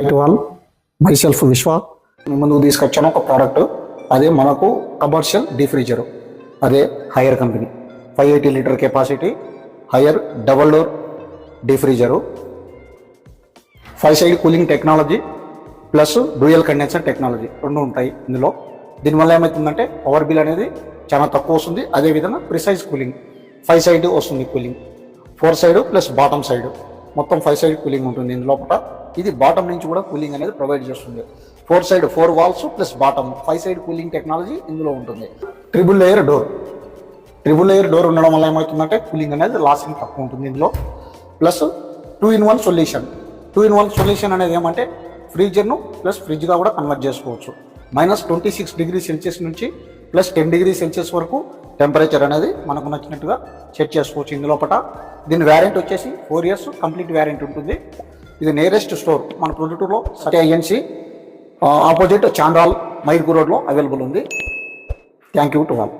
To all my self విశ్వ ముందుకు తీసుకొచ్చాను ఒక ప్రోడక్ట్ అదే మనకు కమర్షియల్ డీఫ్రీజర్ అదే Haier company five eighty litre capacity Haier double door deep freezer five side cooling technology plus dual condenser technology రెండు ఉంటాయి ఇందులో. దీనివల్ల ఏమవుతుందంటే పవర్ బిల్ అనేది చాలా తక్కువ వస్తుంది. అదేవిధంగా ప్రిసైజ్ కూలింగ్ ఫైవ్ సైడ్ వస్తుంది cooling four side plus bottom side మొత్తం ఫైవ్ సైడ్ కూలింగ్ ఉంటుంది ఇందులో ఇది బాటమ్ నుంచి కూడా కూలింగ్ అనేది ప్రొవైడ్ చేస్తుంది. Four side four walls plus bottom five side cooling technology ఇందులో ఉంటుంది. Triple layer door triple layer door ఉండడం వల్ల ఏమవుతుందంటే కూలింగ్ అనేది లాసింగ్ తక్కువ ఉంటుంది ఇందులో. Plus two in one solution two in one solution అనేది ఏమంటే ఫ్రీజర్ను ప్లస్ ఫ్రిడ్జ్గా కూడా కన్వర్ట్ చేసుకోవచ్చు. Minus twenty six degree Celsius నుంచి ప్లస్ టెన్ డిగ్రీ సెల్సియస్ వరకు టెంపరేచర్ అనేది మనకు నచ్చినట్టుగా సెట్ చేసుకోవచ్చు ఇందులోపట. దీని వ్యారెంట్ వచ్చేసి ఫోర్ ఇయర్స్ కంప్లీట్ వ్యారెంట్ ఉంటుంది. ఇది నియరెస్ట్ స్టోర్ మన ప్రొద్దుటూరులో సత్య ఐఎన్సి ఆపోజిట్ చాండ్రాల్ మైర్గు రోడ్లో అవైలబుల్ ఉంది. Thank you to all